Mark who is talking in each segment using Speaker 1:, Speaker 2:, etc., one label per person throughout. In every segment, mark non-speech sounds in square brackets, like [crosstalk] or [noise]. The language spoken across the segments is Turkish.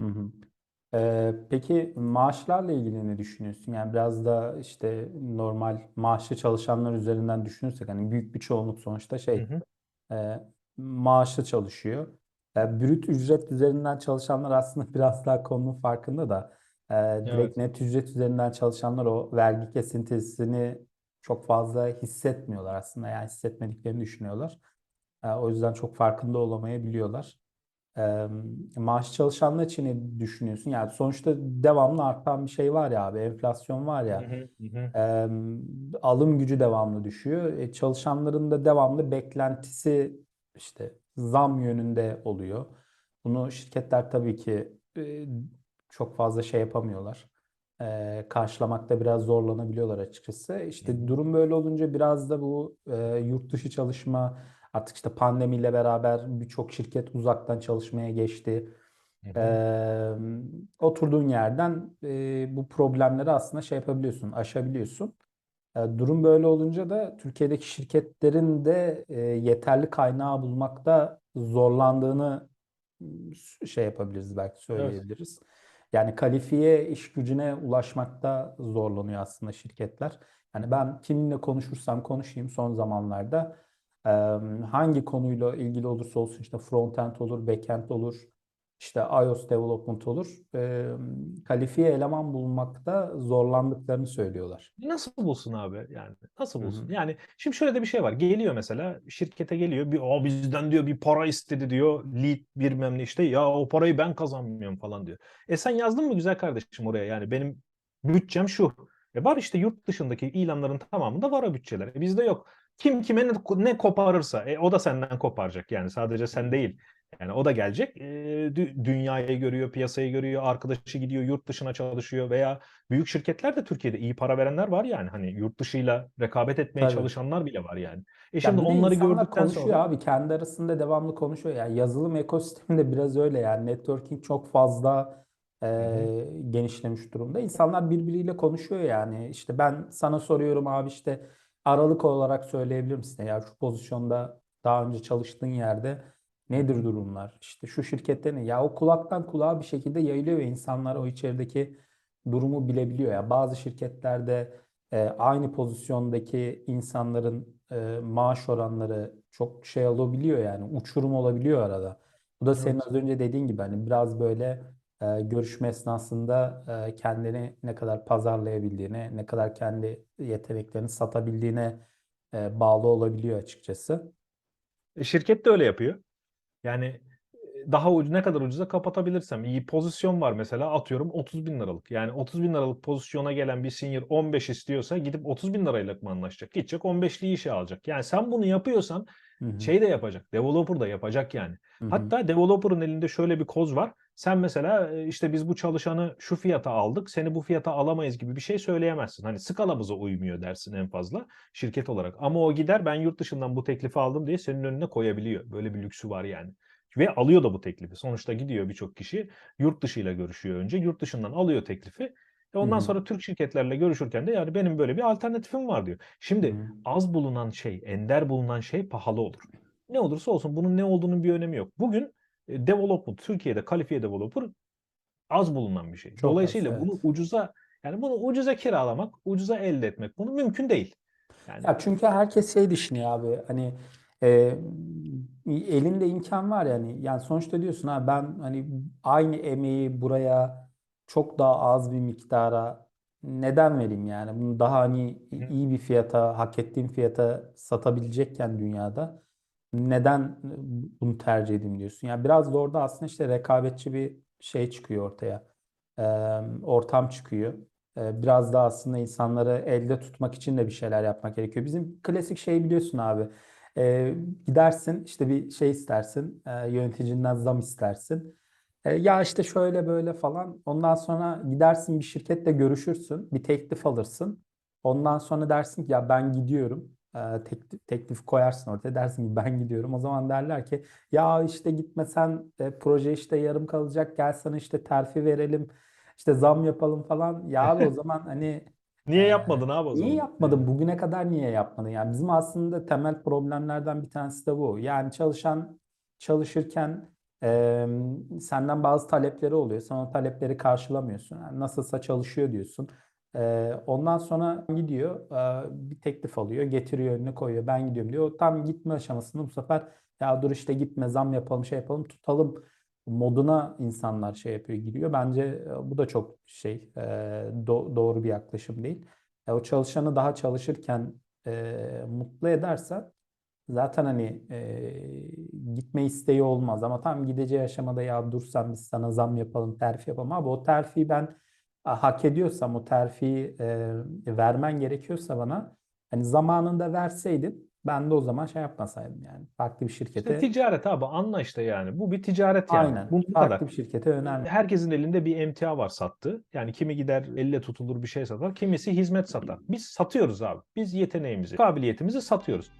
Speaker 1: Hı hı. Ee, peki maaşlarla ilgili ne düşünüyorsun? Yani biraz da işte normal maaşlı çalışanlar üzerinden düşünürsek hani büyük bir çoğunluk sonuçta
Speaker 2: Hı
Speaker 1: şey
Speaker 2: hı.
Speaker 1: e, maaşlı çalışıyor. E, brüt ücret üzerinden çalışanlar aslında [laughs] biraz daha konunun farkında da e, direkt
Speaker 2: Evet.
Speaker 1: net ücret üzerinden çalışanlar o vergi kesintisini çok fazla hissetmiyorlar aslında. Yani hissetmediklerini düşünüyorlar. E, o yüzden çok farkında olamayabiliyorlar. Maaş çalışanlar için ne düşünüyorsun? Yani sonuçta devamlı artan bir şey var ya abi, enflasyon var ya,
Speaker 2: hı. Hı hı.
Speaker 1: Ee, alım gücü devamlı düşüyor. E, çalışanların da devamlı beklentisi işte zam yönünde oluyor. Bunu şirketler tabii ki e, çok fazla şey yapamıyorlar. E, karşılamakta biraz zorlanabiliyorlar açıkçası. İşte
Speaker 2: hı.
Speaker 1: durum böyle olunca biraz da bu e, yurt dışı çalışma Artık işte pandemiyle beraber birçok şirket uzaktan çalışmaya geçti.
Speaker 2: Hı hı.
Speaker 1: Ee, oturduğun yerden e, bu problemleri aslında şey yapabiliyorsun, aşabiliyorsun. E, durum böyle olunca da Türkiye'deki şirketlerin de e, yeterli kaynağı bulmakta zorlandığını şey yapabiliriz belki
Speaker 2: Evet.
Speaker 1: söyleyebiliriz. Yani kalifiye iş gücüne ulaşmakta zorlanıyor aslında şirketler. Yani ben kiminle konuşursam konuşayım son zamanlarda hangi konuyla ilgili olursa olsun işte front-end olur, back-end olur, işte iOS development olur. E, kalifiye eleman bulmakta zorlandıklarını söylüyorlar.
Speaker 2: Nasıl bulsun abi yani? Nasıl bulsun? Yani şimdi şöyle de bir şey var. Geliyor mesela şirkete geliyor. Bir o bizden diyor bir para istedi diyor. Lead bilmem ne işte. Ya o parayı ben kazanmıyorum falan diyor. E sen yazdın mı güzel kardeşim oraya? Yani benim bütçem şu. E var işte yurt dışındaki ilanların tamamında var o bütçeler. E bizde yok. Kim kime ne, ne koparırsa e, o da senden koparacak yani sadece sen değil. Yani o da gelecek. E, dü- dünyayı görüyor, piyasayı görüyor, arkadaşı gidiyor, yurt dışına çalışıyor veya büyük şirketler de Türkiye'de iyi para verenler var yani. Hani yurt dışıyla rekabet etmeye
Speaker 1: Tabii.
Speaker 2: çalışanlar bile var yani. E şimdi
Speaker 1: Ya bir de
Speaker 2: onları gördükten
Speaker 1: konuşuyor
Speaker 2: sonra
Speaker 1: abi kendi arasında devamlı konuşuyor. Yani yazılım ekosistemi de biraz öyle yani networking çok fazla e, genişlemiş durumda. İnsanlar birbiriyle konuşuyor yani. İşte ben sana soruyorum abi işte aralık olarak söyleyebilir misin? Ya şu pozisyonda daha önce çalıştığın yerde nedir durumlar? İşte şu şirkette ne? Ya o kulaktan kulağa bir şekilde yayılıyor ve insanlar o içerideki durumu bilebiliyor. Ya bazı şirketlerde e, aynı pozisyondaki insanların e, maaş oranları çok şey olabiliyor yani uçurum olabiliyor arada. Bu da senin
Speaker 2: Evet.
Speaker 1: az önce dediğin gibi hani biraz böyle e, görüşme esnasında e, kendini ne kadar pazarlayabildiğine, ne kadar kendi yeteneklerini satabildiğine e, bağlı olabiliyor açıkçası.
Speaker 2: E şirket de öyle yapıyor. Yani daha ucuz ne kadar ucuza kapatabilirsem. iyi pozisyon var mesela atıyorum 30 bin liralık. Yani 30 bin liralık pozisyona gelen bir senior 15 istiyorsa gidip 30 bin lirayla mı anlaşacak? Gidecek 15'li işe alacak. Yani sen bunu yapıyorsan
Speaker 1: Hı hı,
Speaker 2: şey de yapacak. Developer da yapacak yani.
Speaker 1: hı hı,
Speaker 2: Hatta developer'ın elinde şöyle bir koz var. Sen mesela e, işte biz bu çalışanı şu fiyata aldık, seni bu fiyata alamayız gibi bir şey söyleyemezsin. Hani skalamıza uymuyor dersin en fazla şirket olarak. Ama o gider ben yurt dışından bu teklifi aldım diye senin önüne koyabiliyor. Böyle bir lüksü var yani. Ve alıyor da bu teklifi. Sonuçta gidiyor birçok kişi yurt dışıyla görüşüyor önce. Yurt dışından alıyor teklifi. E ondan
Speaker 1: hı,
Speaker 2: sonra Türk şirketlerle görüşürken de yani benim böyle bir alternatifim var diyor. Şimdi
Speaker 1: hı.
Speaker 2: az bulunan şey, ender bulunan şey pahalı olur. Ne olursa olsun bunun ne olduğunun bir önemi yok. Bugün development, Türkiye'de kalifiye developer az bulunan bir şey.
Speaker 1: Çok az
Speaker 2: Dolayısıyla bunu
Speaker 1: evet.
Speaker 2: ucuza yani bunu ucuza kiralamak, ucuza elde etmek bunu mümkün değil. Yani
Speaker 1: Ya çünkü herkes şey düşünüyor abi hani e, elinde imkan var yani yani sonuçta diyorsun ha ben hani aynı emeği buraya çok daha az bir miktara neden vereyim yani bunu daha hani iyi bir fiyata hak ettiğim fiyata satabilecekken dünyada neden bunu tercih edeyim diyorsun. Yani biraz da orada aslında işte rekabetçi bir şey çıkıyor ortaya. E, ortam çıkıyor. Ee, Biraz da aslında insanları elde tutmak için de bir şeyler yapmak gerekiyor. Bizim klasik şey biliyorsun abi. Ee, gidersin işte bir şey istersin. e, yöneticinden zam istersin. E, ya işte şöyle böyle falan. Ondan sonra gidersin bir şirketle görüşürsün. Bir teklif alırsın. Ondan sonra dersin ki ya ben gidiyorum. E, teklif, teklif koyarsın ortaya. Dersin ki ben gidiyorum. O zaman derler ki ya işte gitmesen e, proje işte yarım kalacak. Gel sana işte terfi verelim işte zam yapalım falan. Ya abi o zaman hani [laughs] e,
Speaker 2: niye yapmadın abi o
Speaker 1: niye
Speaker 2: zaman?
Speaker 1: yapmadın?
Speaker 2: Yani.
Speaker 1: Bugüne kadar niye yapmadın? Yani bizim aslında temel problemlerden bir tanesi de bu. Yani çalışan çalışırken Ee, senden bazı talepleri oluyor. Sen o talepleri karşılamıyorsun. Yani nasılsa çalışıyor diyorsun. Ee, ondan sonra gidiyor, e, bir teklif alıyor, getiriyor önüne koyuyor. Ben gidiyorum diyor. Tam gitme aşamasında bu sefer ya dur işte gitme, zam yapalım, şey yapalım, tutalım moduna insanlar şey yapıyor, giriyor. Bence e, bu da çok şey e, do- doğru bir yaklaşım değil. O çalışanı daha çalışırken mutlu edersen zaten hani gitme isteği olmaz ama tam gideceği aşamada ya dur sen biz sana zam yapalım, terfi yapalım. Abi o terfiyi ben hak ediyorsam, o terfiyi e, vermen gerekiyorsa bana hani zamanında verseydin ben de o zaman şey yapmasaydım yani. Farklı bir
Speaker 2: İşte
Speaker 1: şirkete
Speaker 2: ticaret abi anla işte yani. Bu bir ticaret yani.
Speaker 1: aynen
Speaker 2: bu
Speaker 1: farklı
Speaker 2: kadar.
Speaker 1: bir şirkete önemli.
Speaker 2: Herkesin elinde bir emtia var sattı. Yani kimi gider elle tutulur bir şey satar, kimisi hizmet satar. Biz satıyoruz abi. Biz yeteneğimizi, kabiliyetimizi satıyoruz.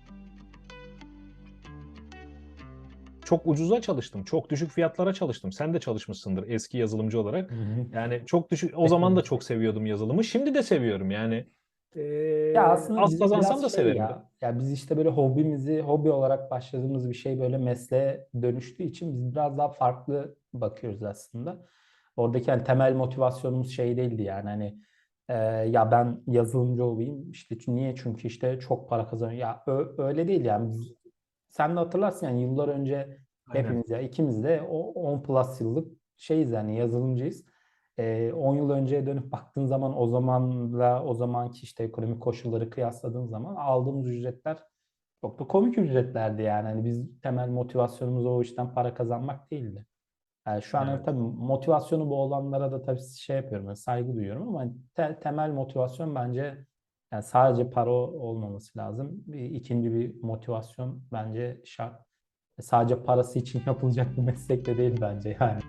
Speaker 2: Çok ucuza çalıştım. Çok düşük fiyatlara çalıştım. Sen de çalışmışsındır eski yazılımcı olarak. Yani çok düşük. O zaman da çok seviyordum yazılımı. Şimdi de seviyorum. Yani eee,
Speaker 1: Ya aslında
Speaker 2: az kazansam da
Speaker 1: şey
Speaker 2: severim.
Speaker 1: ya. Ya biz işte böyle hobimizi, hobi olarak başladığımız bir şey böyle mesleğe dönüştüğü için biz biraz daha farklı bakıyoruz aslında. Oradaki hani temel motivasyonumuz şey değildi yani hani e, ya ben yazılımcı olayım işte niye? Çünkü işte çok para kazanıyorum. Ya ö- öyle değil yani. Biz, sen de hatırlarsın yani yıllar önce
Speaker 2: Aynen.
Speaker 1: hepimiz ya ikimiz de o 10 plus yıllık şeyiz yani yazılımcıyız. 10 yıl önceye dönüp baktığın zaman o zamanla o zamanki işte ekonomik koşulları kıyasladığın zaman aldığımız ücretler çok da komik ücretlerdi yani. Hani biz temel motivasyonumuz o işten para kazanmak değildi. Yani şu an
Speaker 2: Evet.
Speaker 1: tabii motivasyonu bu olanlara da tabii şey yapıyorum, yani saygı duyuyorum ama te- temel motivasyon bence yani sadece para olmaması lazım. İkinci bir motivasyon bence şart. Sadece parası için [laughs] yapılacak bir meslek de değil bence yani.